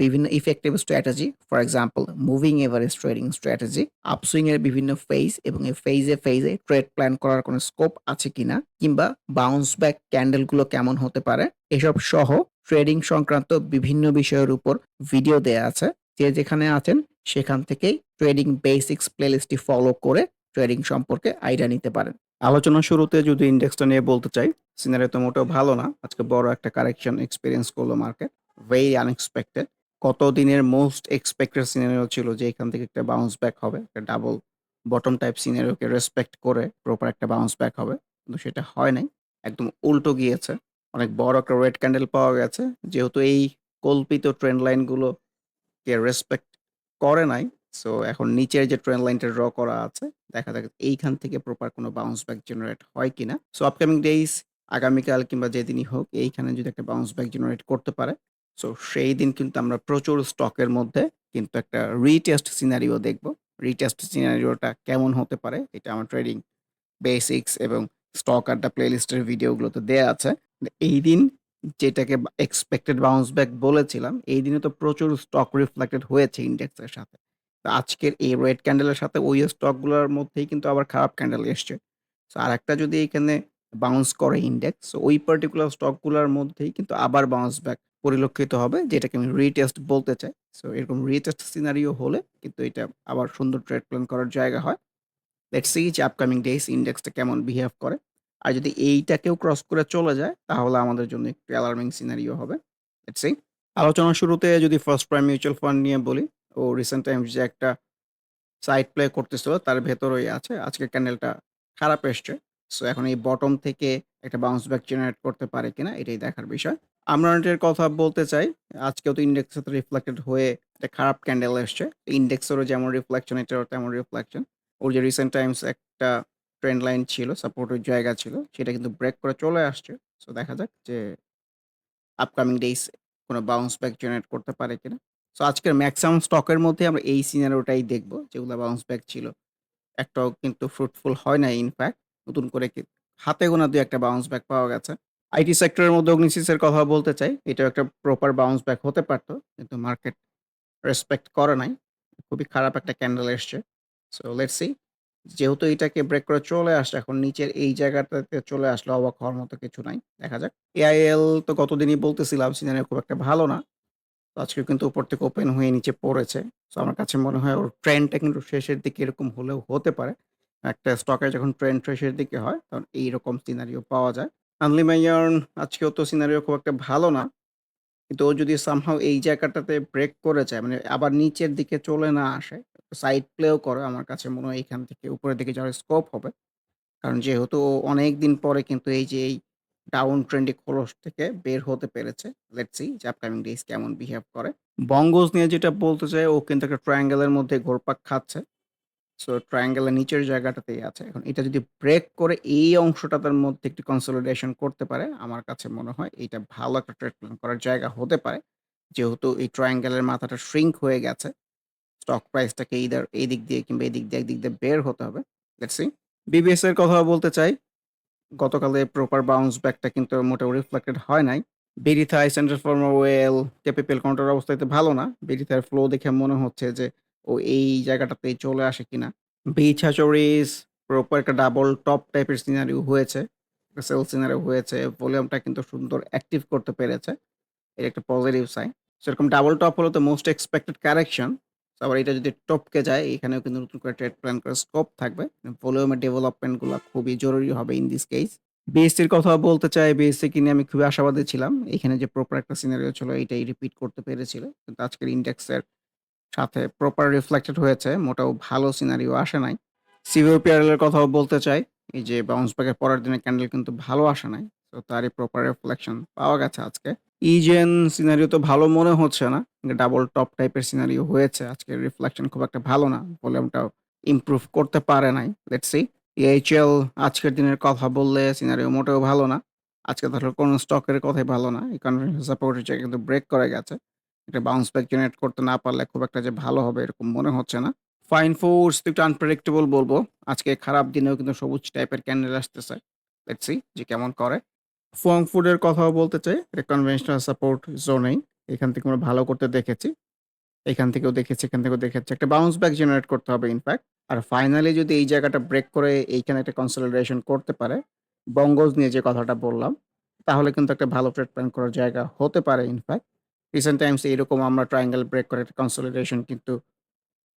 বিভিন্ন effective strategy, for example moving average trading strategy, upswing এর বিভিন্ন ফেজ এবং এই ফেজে, ফেজে ট্রেড প্ল্যান করার কোনো স্কোপ আছে কিনা কিংবা বাউন্স ব্যাক ক্যান্ডেলগুলো কেমন হতে পারে, এসব সহ ট্রেডিং সংক্রান্ত বিভিন্ন বিষয়ের উপর ভিডিও দেয়া আছে। যে যেখানে আছেন সেখান থেকেই ট্রেডিং বেসিক্স প্লেলিস্টটি ফলো করে ট্রেডিং সম্পর্কে আইডিয়া নিতে পারেন। আলোচনা শুরুতে যদি ইন্ডেক্সটা নিয়ে বলতে চাই, সিনারিও তো মোটেও ভালো না। আজকে বড় একটা কারেকশন এক্সপিরিয়েন্স করল মার্কেট। Very unexpected. কত দিনের মোস্ট এক্সপেক্টেড সিনারিও ছিল যে এখান থেকে একটা বাউন্স ব্যাক হবে। একটা ডাবল বটম টাইপ সিনারিওকে রেসপেক্ট করে প্রপার একটা বাউন্স ব্যাক হবে। কিন্তু সেটা হয় নাই। একদম উল্টো গিয়েছে। অনেক বড় একটা রেড ক্যান্ডেল পাওয়া গেছে। যেহেতু এই কল্পিত ট্রেন্ড লাইন গুলোকে রেসপেক্ট করে নাই। সো এখন নিচের যে ট্রেন্ড লাইনটা ড্র করা আছে, দেখা যাক এইখান থেকে প্রপার কোনো বাউন্স ব্যাক জেনারেট হয় কিনা। সো আপকামিং ডেইজ আগামীকাল কিংবা যেদিনই হোক এইখানে যদি একটা বাউন্স ব্যাক জেনারেট করতে পারে, সো সেই দিন কিন্তু আমরা প্রচুর স্টকের মধ্যে কিন্তু একটা রিটেস্ট সিনারিও দেখব। রিটেস্ট সিনারিওটা কেমন হতে পারে এটা আমার ট্রেডিং বেসিক্স এবং স্টক আড্ডা প্লেলিস্টের ভিডিওগুলোতে দেয়া আছে। এই দিন যেটাকে এক্সপেক্টেড বাউন্স ব্যাক বলেছিলাম, এই দিনে তো প্রচুর স্টক রিফ্লেক্টেড হয়েছে ইন্ডেক্সের সাথে। তো আজকের এই রেড ক্যান্ডেলের সাথে ওই স্টকগুলোর মধ্যেই কিন্তু আবার খারাপ ক্যান্ডেল এসছে। সো আরেকটা যদি এখানে বাউন্স করে ইন্ডেক্স, ওই পার্টিকুলার স্টকগুলোর মধ্যেই কিন্তু আবার বাউন্স ব্যাক পরিলক্ষিত হবে যেটাকে আমি রিটেস্ট বলতে চাই। সো এরকম রিটেস্ট সিনারিও হলে কিন্তু এটা আবার সুন্দর ট্রেড প্ল্যান করার জায়গা হয়। লেটস সি যে আপকামিং ডেইজ ইন্ডেক্সটা কেমন বিহেভ করে। আর যদি এইটাকেও ক্রস করে চলে যায় তাহলে আমাদের জন্য একটু অ্যালার্মিং সিনারিও হবে। Let's see. আলোচনার শুরুতে যদি ফার্স্ট প্রাইম মিউচুয়াল ফান্ড নিয়ে বলি, ও রিসেন্ট টাইমস যে একটা সাইড প্লে করতেছিল তার ভেতরেই আছে। আজকে ক্যান্ডেলটা খারাপ এসছে। সো এখন এই বটম থেকে একটা বাউন্স ব্যাক জেনারেট করতে পারে কিনা এটাই দেখার বিষয়। আমরান্টের কথা বলতে চাই। আজকেও তো ইন্ডেক্সের সাথে রিফ্লেক্টেড হয়ে একটা খারাপ ক্যান্ডেল এসছে। ইন্ডেক্সেরও যেমন রিফ্লেকশন এটারও তেমন রিফ্লেকশন। ওর যে রিসেন্ট টাইমস একটা ট্রেন্ড লাইন ছিল, সাপোর্টের জায়গা ছিল, সেটা কিন্তু ব্রেক করে চলে আসছে। সো দেখা যাক যে আপকামিং ডেইস কোনো বাউন্স ব্যাক জেনারেট করতে পারে কিনা। সো আজকের ম্যাক্সিমাম স্টকের মধ্যে আমরা এই সিনারিওটাই দেখব যেগুলো বাউন্স ব্যাক ছিল। একটাও কিন্তু ফ্রুটফুল হয় না ইনফ্যাক্ট। নতুন করে হাতে গোনা ২ একটা বাউন্স ব্যাক পাওয়া গেছে। আইটি সেক্টরের মধ্যে অগ্নিসিসের কথা বলতে চাই। এটাও একটা প্রপার বাউন্স ব্যাক হতে পারতো, কিন্তু মার্কেট রেসপেক্ট করে নাই। খুবই খারাপ একটা ক্যান্ডেল এসছে। So let's see. যেহেতু এটাকে ব্রেক করে চলে আসছে, এখন নিচের এই জায়গাটাতে চলে আসলে অবাক হওয়ার মতো কিছু নাই। দেখা যাক। এআইএল তো গতদিনই বলতেছিলাম, সিনারিও খুব একটা ভালো না। তো আজকে কিন্তু উপর থেকে ওপেন হয়ে নিচে পড়েছে। সো আমার কাছে মনে হয় ওর ট্রেন্ডটা কিন্তু শেষের দিকে এরকম হলেও হতে পারে। একটা স্টকের যখন ট্রেন্ড শেষের দিকে হয়, তখন এইরকম সিনারিও পাওয়া যায়। আনলি মাইয়ার্ন আজকেও তো সিনারিও খুব একটা ভালো না। কিন্তু ও যদি সামহাও এই জায়গাটাতে ব্রেক করে যায় মানে আবার নিচের দিকে চলে না আসে, সাইড প্লেও করে আমার কাছে মনে হয় এখান থেকে উপরের দিকে যাওয়ার স্কোপ হবে। কারণ যেহেতু ও অনেকদিন পরে কিন্তু এই যে এই ডাউন ট্রেন্ডি খোলস থেকে বের হতে পেরেছে। লেটস সি যে আপকামিং ডেজ কেমন বিহেভ করে। বঙ্গজ নিয়ে যেটা বলতে চাই ও কিন্তু একটা ট্রায়াঙ্গেল এর মধ্যে ঘোরপাক খাচ্ছে। সো ট্রায়াঙ্গেল এর নিচের জায়গাটাতেই আছে। এখন এটা যদি ব্রেক করে এই অংশটাতের মধ্যে একটু কনসলিডেশন করতে পারে, আমার কাছে মনে হয় এইটা ভালো একটা ট্রেড করার জায়গা হতে পারে। যেহেতু এই ট্রায়াঙ্গেল এর মাথাটা শ্রিঙ্ক হয়ে গেছে। স্টক প্রাইসটাকে ইদার এদিক দিয়ে কিংবা এদিক দিয়ে একদিক দিয়ে বের হতে হবে। Let's C. বিবিএস এর কথা বলতে চাই। গতকালের প্রপার বাউন্স ব্যাকটা কিন্তু মোটেও রিফ্লেক্টেড হয় নাই। বেরিথাই, সেন্টার ফর্মা ওয়েল, কেপিপিএল কাউন্টার অবস্থা এতে ভালো না। বেরিথার ফ্লো দেখে মনে হচ্ছে যে ও এই জায়গাটাতে চলে আসে কিনা। বিচ হ্যাচারিজ প্রপার একটা ডাবল টপ টাইপের সিনারিও হয়েছে। সেল সিনারিও হয়েছে। ভলিউমটা কিন্তু সুন্দর অ্যাক্টিভ করতে পেরেছে। এটা একটা পজিটিভ সাইন। সেরকম ডাবল টপ হলো তো মোস্ট এক্সপেক্টেড কারেকশন। আবার এটা যদি টপকে যায় এখানেও কিন্তু নতুন করে ট্রেড প্ল্যান করার স্কোপ থাকবে। ভলিউমের ডেভেলপমেন্টগুলা খুবই জরুরি হবে ইন দিস কেস। বিএসসির কথা বলতে চাই, বিএসসিকে নিয়ে আমি খুবই আশাবাদী ছিলাম। এখানে যে প্রপার একটা সিনারিও ছিল এটাই রিপিট করতে পেরেছিল। কিন্তু আজকের ইনডেক্সের সাথে প্রপার রিফ্লেক্টেড হয়েছে। মোটেও ভালো সিনারিও আসে নাই। সিভিওপিআরএল এর কথাও বলতে চাই। এই যে বাউন্স ব্যাক এর পরের দিনের ক্যান্ডেল কিন্তু ভালো আসে নাই। তো তারই প্রপার রিফ্লেকশন পাওয়া গেছে আজকে। ইজেন সিনারিও তো ভালো মনে হচ্ছে না। ডাবল টপ টাইপের সিনারিও হয়েছে। আজকের রিফ্লেকশন খুব একটা ভালো না। ভলিউমটাও ইমপ্রুভ করতে পারে নাই। Let's see. এইচএল আজকের দিনের কথা বললে সিনারিও মোটেও ভালো না। আজকে তাহলে কোনো স্টকের কথাই ভালো না। এই কনভেনশন সাপোর্টের জায়গায় কিন্তু ব্রেক করে গেছে। এটা বাউন্স ব্যাক জেনারেট করতে না পারলে খুব একটা যে ভালো হবে এরকম মনে হচ্ছে না। ফাইন ফুডস একটু আনপ্রেডিক্টেবল বলব। আজকে খারাপ দিনেও কিন্তু সবুজ টাইপের ক্যান্ডেল আসতেছে। সি যে কেমন করে। ফং ফুডের কথাও বলতে চাই। এটা কনভেনশনাল সাপোর্ট জোনেই। এখান থেকে আমরা ভালো করতে দেখেছি। এখান থেকেও দেখেছি, এখান থেকেও দেখেছি। একটা বাউন্স ব্যাক জেনারেট করতে হবে ইনফ্যাক্ট। আর ফাইনালি যদি এই জায়গাটা ব্রেক করে এইখানে একটা কনসলিডেশন করতে পারে, বঙ্গজ নিয়ে যে কথাটা বললাম, তাহলে কিন্তু একটা ভালো ট্রেড প্ল্যান করার জায়গা হতে পারে ইনফ্যাক্ট। রিসেন্ট টাইমস এরকম আমরা ট্রায়াঙ্গেল ব্রেক করে একটা কনসলিডেশন কিন্তু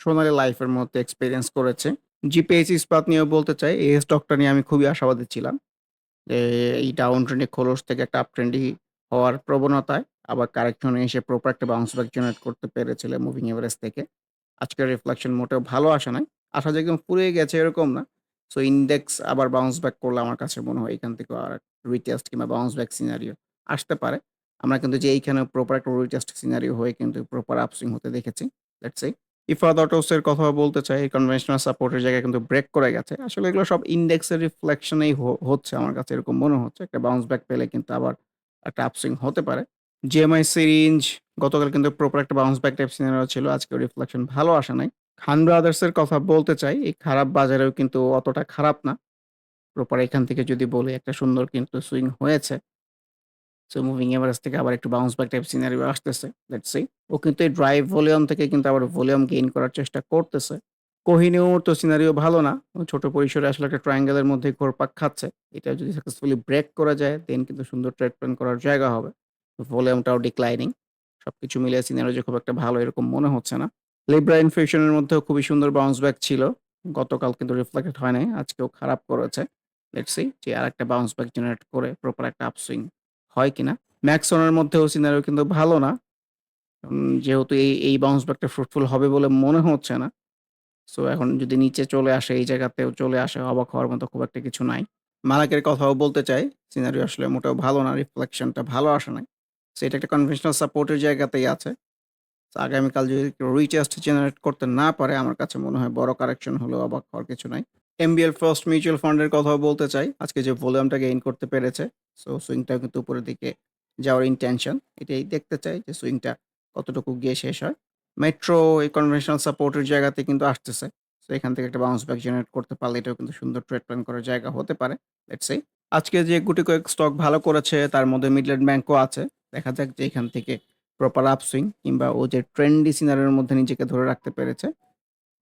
সোনালী লাইফের মধ্যে এক্সপিরিয়েন্স করেছে। জিপিএইচ ইস্পাত নিয়েও বলতে চাই, এই স্টকটা নিয়ে আমি খুবই আশাবাদী ছিলাম। যে এই ডাউন ট্রেন্ডে খোলস থেকে একটা আপ ট্রেন্ডি হওয়ার প্রবণতায় আবার কারেকশনে এসে প্রপার একটা বাউন্স ব্যাক জেনারেট করতে পেরেছিল মুভিং এভারেজ থেকে। আজকের রিফ্লেকশন মোটেও ভালো আসে নাই। আশা যে একদম ফুরিয়ে গেছে এরকম না। সো ইন্ডেক্স আবার বাউন্স ব্যাক করলে আমার কাছে মনে হয় এখান থেকে আর রিটেস্ট কিংবা বাউন্স ব্যাক সিনারিও আসতে পারে। আমরা কিন্তু যে এইখানে প্রপার একটা রিটেস্ট সিনারিও হয়ে কিন্তু প্রপার আপসুইং হতে দেখেছি। Let's see. ইফাদ অটোস এর কথাও বলতে চাই। কনভেনশনাল সাপোর্টের জায়গায় কিন্তু ব্রেক করে গেছে। আসলে এগুলো সব ইনডেক্সের রিফ্লেকশনেই হচ্ছে আমার কাছে, এরকম মনে হচ্ছে। একটা বাউন্স ব্যাক পেলে কিন্তু আবার একটা আপসুইং হতে পারে। জিএমআই সিরিঞ্জ গতকাল কিন্তু প্রপার একটা বাউন্স ব্যাক টাইপ সিনারিও ছিল। আজকে রিফ্লেকশন ভালো আসে নাই। খান ব্রাদার্স এর কথা বলতে চাই। এই খারাপ বাজারেও কিন্তু অতটা খারাপ না। প্রপার এখান থেকে যদি বলি, একটা সুন্দর কিন্তু সুইং হয়েছে। সো মুভিং এভারেজ থেকে আবার একটু বাউন্স ব্যাক টাইপ সিনারিও আসতেছে। Let's see. ও কিন্তু এই ড্রাইভ ভলিউম থেকে কিন্তু আবার ভলিউম গেইন করার চেষ্টা করতেছে। কোহিনূর তো সিনারিও ভালো না। ছোট পরিসরে আসলে একটা ট্রায়াঙ্গেল এর মধ্যেই ঘুরপাক খাচ্ছে। এটা যদি সাকসেসফুলি ব্রেক করা যায় দেন কিন্তু সুন্দর ট্রেড প্ল্যান করার জায়গা হবে। ভলিউমটাও ডিক্লাইনিং। সবকিছু মিলিয়ে সিনারিও যে খুব একটা ভালো এরকম মনে হচ্ছে না। লিব্রা ইনফিউশন এর মধ্যেও খুবই সুন্দর বাউন্স ব্যাক ছিল। গতকাল কিন্তু রিফ্লেক্টেড হয় নাই। আজকেও খারাপ করেছে। লেটস যে আরেকটা বাউন্স ব্যাক জেনারেট করে প্রপার একটা আপসুইং হয় কিনা। ম্যাক্সনের মধ্যেও সিনারিও কিন্তু ভালো না। যেহেতু এই, এই বাউন্স ব্যাকটা ফ্রুটফুল হবে বলে মনে হচ্ছে না। সো এখন যদি নিচে চলে আসে এই জায়গাতেও চলে আসে অবাক হওয়ার মতো খুব একটা কিছু নাই। মালাকের কথাও বলতে চাই। সিনারিও আসলে মোটেও ভালো না। রিফ্লেকশনটা ভালো আসে নাই। সো এটা একটা কনভেনশনাল সাপোর্টের জায়গাতেই আছে। আগামীকাল যদি রিটেস্ট জেনারেট করতে না পারে আমার কাছে মনে হয় বড় কারেকশন হলেও অবাক হওয়ার কিছু নাই। এমবিএল ফার্স্ট মিউচুয়াল ফান্ডের কথাও বলতে চাই। আজকে যে ভলিউমটা গেইন করতে পেরেছে। সো সুইংটাও কিন্তু উপরের দিকে যাওয়ার ইনটেনশন। এটাই দেখতে চাই যে সুইংটা কতটুকু গিয়ে শেষ হয়। মেট্রো এই কনভেনশনাল সাপোর্টের জায়গাতে কিন্তু আসতেছে। সো এখান থেকে একটা বাউন্স ব্যাক জেনারেট করতে পারলে এটাও কিন্তু সুন্দর ট্রেড প্ল্যান করার জায়গা হতে পারে। Let's see. আজকে যে গুটি কয়েক স্টক ভালো করেছে, তার মধ্যে মিডল্যান্ড ব্যাংকও আছে। দেখা যাক যে এখান থেকে প্রপার আপসুইং কিংবা ও যে ট্রেন্ডি সিনারিওর মধ্যে নিজেকে ধরে রাখতে পেরেছে।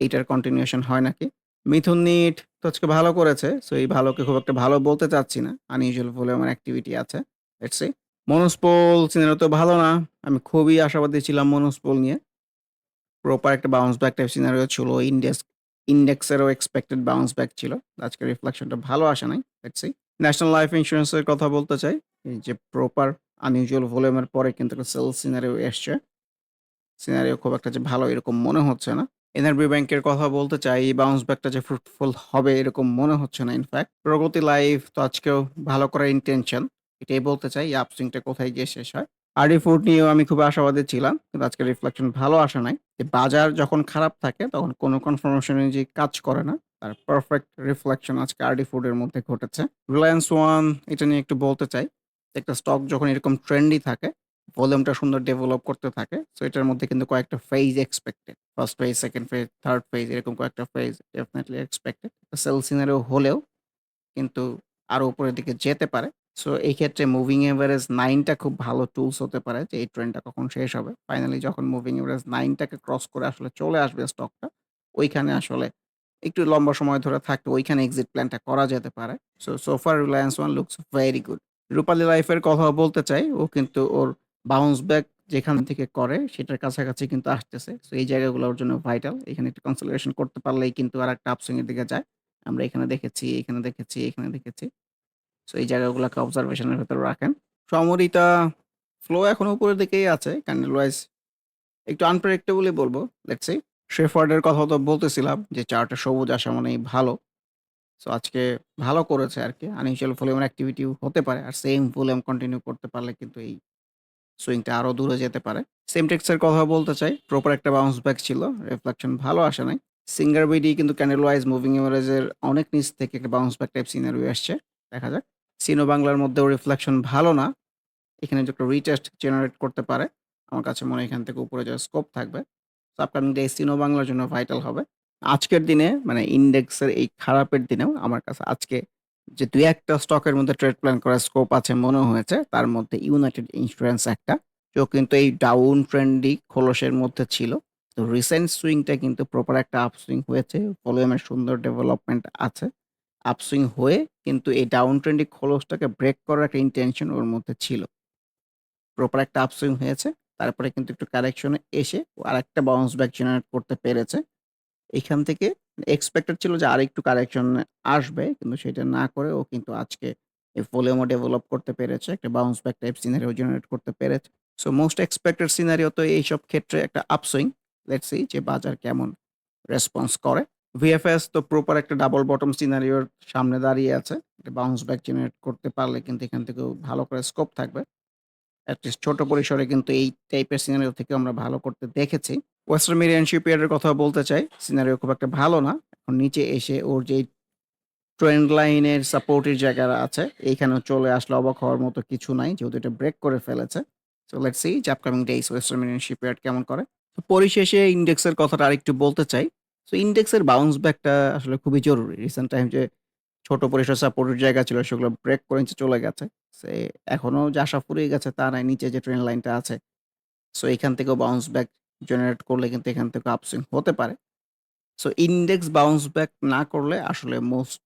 এইটার কন্টিনিউশন হয় নাকি। মিথুন নিট তো আজকে ভালো করেছে। সো এই ভালোকে খুব একটা ভালো বলতে চাচ্ছি না। আনইউজুয়াল ভলিউমের অ্যাক্টিভিটি আছে। Let's see. মনোস্পল সিনারিও তো ভালো না। আমি খুবই আশাবাদী ছিলাম মনোস্পল নিয়ে। প্রপার একটা বাউন্স ব্যাক টাইপ সিনারিও ছিল। ইনডেক্স ইনডেক্সেরও এক্সপেক্টেড বাউন্স ব্যাক ছিল। আজকের রিফ্লেকশনটা ভালো আসে নাই। Let's see. ন্যাশনাল লাইফ ইন্স্যুরেন্সের কথা বলতে চাই। যে প্রপার আনইউজুয়াল ভলিউমের পরে কিন্তু সেল সিনারিও এসছে। সিনারিও খুব একটা যে ভালো এরকম মনে হচ্ছে না। এনআরবি ব্যাংকের কথা বলতে চাই। বাউন্স ব্যাকটা যে ফ্রুটফুল হবে এরকম মনে হচ্ছে না ইনফ্যাক্ট। প্রগতি লাইফ তো আজকেও ভালো করার ইনটেনশন। এটাই বলতে চাই আপসুইংটা কোথায় গিয়ে শেষ হয়। আরডি ফুড নিয়েও আমি খুব আশাবাদী ছিলাম। কিন্তু আজকের রিফ্লেকশন ভালো আসে নাই। যে বাজার যখন খারাপ থাকে তখন কোনো কনফার্মেশন অনুযায়ী কাজ করে না। তার পারফেক্ট রিফ্লেকশন আজকে আরডি ফুডের মধ্যে ঘটেছে। রিলায়েন্স ওয়ান এটা নিয়ে একটু বলতে চাই। একটা স্টক যখন এরকম ট্রেন্ডি থাকে, ভলিউমটা সুন্দর ডেভেলপ করতে থাকে। সো এটার মধ্যে কিন্তু কয়েকটা phase expected. First phase, second phase, third phase এরকম কয়েকটা phase definitely expected. Sell scenario হলেও কিন্তু আরও উপরের দিকে যেতে পারে। সো এই ক্ষেত্রে মুভিং এভারেজ নাইনটা খুব ভালো টুলস হতে পারে যে এই ট্রেন্ডটা কখন শেষ হবে। ফাইনালি যখন মুভিং এভারেজ নাইনটাকে ক্রস করে আসলে চলে আসবে স্টকটা, ওইখানে আসলে একটু লম্বা সময় ধরে থাকলে ওইখানে এক্সিট প্ল্যানটা করা যেতে পারে। So, so far Reliance one looks very good. Rupali লাইফের কথা বলতে চাই। ও কিন্তু ওর বাউন্স ব্যাক যেখান থেকে করে সেটার কাছাকাছি কিন্তু আসতেছে। সো এই জায়গাগুলো ওর জন্য ভাইটাল। এখানে একটু কনসোলিডেশন করতে পারলেই কিন্তু আরেকটা আপসুইং এর দিকে যায়। আমরা এখানে দেখেছি, এখানে দেখেছি, এখানে দেখেছি। সো এই জায়গাগুলোকে অবজারভেশনের ভেতরে রাখেন। সমরিতা ফ্লো এখনও উপরের দিকেই আছে। ক্যান্ডেল ওয়াইজ একটু আনপ্রেডিক্টেবলই বলব লেটস সি। শেফার্ড এর কথা তো বলতেছিলাম যে চার্টে সবুজ আসা মানেই ভালো। সো আজকে ভালো করেছে আর কি আনইউজুয়াল ভলিউমের অ্যাক্টিভিটি হতে পারে। আর সেম ভলিউম কন্টিনিউ করতে পারলে কিন্তু এই সুইংটা আরও দূরে যেতে পারে। সেমটেক্স এর কথা বলতে চাই। প্রপার একটা বাউন্স ব্যাক ছিল। রিফ্লেকশন ভালো আসে নাই। সিঙ্গার বিডি কিন্তু ক্যান্ডেল ওয়াইজ মুভিং এভারেজ এর অনেক নিচ থেকে একটা বাউন্স ব্যাক টাইপ সিনারিও আসছে। দেখা যাক। সিনো বাংলার মধ্যেও রিফ্লেকশন ভালো না। এখানে একটা রিটেস্ট জেনারেট করতে পারে। আমার কাছে মনে এখান থেকে উপরে যাওয়ার স্কোপ থাকবে। সো আপকামিং ডে সিনো বাংলার জন্য ভাইটাল হবে। আজকের দিনে মানে ইন্ডেক্সের এই খারাপের দিনেও আমার কাছে আজকে যে ২-১ স্টকের মধ্যে ট্রেড প্ল্যান করার স্কোপ আছে মনে হয়েছে। তার মধ্যে ইউনাইটেড ইন্সুরেন্স একটা। কেউ কিন্তু এই ডাউন ট্রেন্ডি খোলসের মধ্যে ছিল। তো রিসেন্ট সুইংটা কিন্তু প্রপার একটা আপসুইং হয়েছে। ভলিউমের সুন্দর ডেভেলপমেন্ট আছে। আপসুইং হয়ে কিন্তু এই ডাউন ট্রেন্ডি খোলসটাকে ব্রেক করার একটা ইনটেনশন ওর মধ্যে ছিল। প্রপার একটা আপসুইং হয়েছে। তারপরে কিন্তু একটু কারেকশনে এসে ও আরেকটা বাউন্স ব্যাক জেনারেট করতে পেরেছে। এখান থেকে এক্সপেক্টেড ছিল যে আরেকটু কারেকশন আসবে। কিন্তু সেটা না করে ও কিন্তু আজকে এই ভলিউমও ডেভেলপ করতে পেরেছে। একটা bounce back type scenario generate করতে পেরেছে। সো মোস্ট এক্সপেক্টেড সিনারিও তো এইসব ক্ষেত্রে একটা আপসুইং। লেটস সি যে বাজার কেমন রেসপন্স করে। ভিএফএস তো প্রপার একটা ডাবল বটম সিনারিওর সামনে দাঁড়িয়ে আছে। একটা বাউন্স ব্যাক জেনারেট করতে পারলে কিন্তু এখান থেকেও ভালো করে স্কোপ থাকবে। এট লিস্ট ছোট পরিসরে কিন্তু এই টাইপের সিনারিও থেকে আমরা ভালো করতে দেখেছি। ওয়েস্টার্ন মেরিডিয়ান শিপইয়ার্ড এর কথা বলতে চাই। সিনারিও খুব একটা ভালো না। এখন নিচে এসে ওর যেই ট্রেন্ড লাইনের সাপোর্টের জায়গা আছে, এইখানেও চলে আসলে অবাক হওয়ার মতো কিছু নাই। যেহেতু এটা ব্রেক করে ফেলেছে। সো লেটস সি যে upcoming days Western Meridian shipyard কেমন করে। তো পরিশেষে ইন্ডেক্সের কথাটা আরেকটু বলতে চাই। সো ইন্ডেক্সের বাউন্স ব্যাকটা আসলে খুবই জরুরি। রিসেন্ট টাইম যে ছোট পরিসর সাপোর্টের জায়গা ছিল সেগুলো ব্রেক করে নিচে চলে গেছে। সে এখনও যে আশা ফুরিয়ে গেছে তা নয়। নিচে যে ট্রেন্ড লাইনটা আছে। সো এখান থেকেও বাউন্স ব্যাক জেনারেট করলে কিন্তু এখান থেকে আপসুইং হতে পারে। সো ইন্ডেক্স বাউন্স ব্যাক না করলে আসলে মোস্ট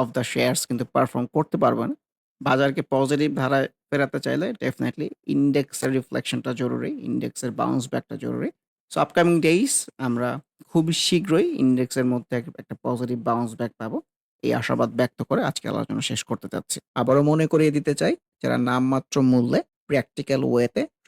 অফ দ্যা শেয়ারস কিন্তু পারফর্ম করতে পারবে না। বাজারকে পজিটিভ ধারায় ফেরাতে চাইলে ডেফিনিটলি ইন্ডেক্সের রিফ্লেকশনটা জরুরি। ইন্ডেক্সের বাউন্স ব্যাকটা জরুরি। সো আপকামিং ডেইস আমরা খুবই শীঘ্রই ইন্ডেক্সের মধ্যে একটা পজিটিভ বাউন্স ব্যাক পাবো। এই আশাবাদ ব্যক্ত করে আজকে আলোচনা শেষ করতে চাচ্ছি। আবারও মনে করিয়ে দিতে চাই, যারা নামমাত্র মূল্যে প্র্যাকটিক্যাল ওয়েতে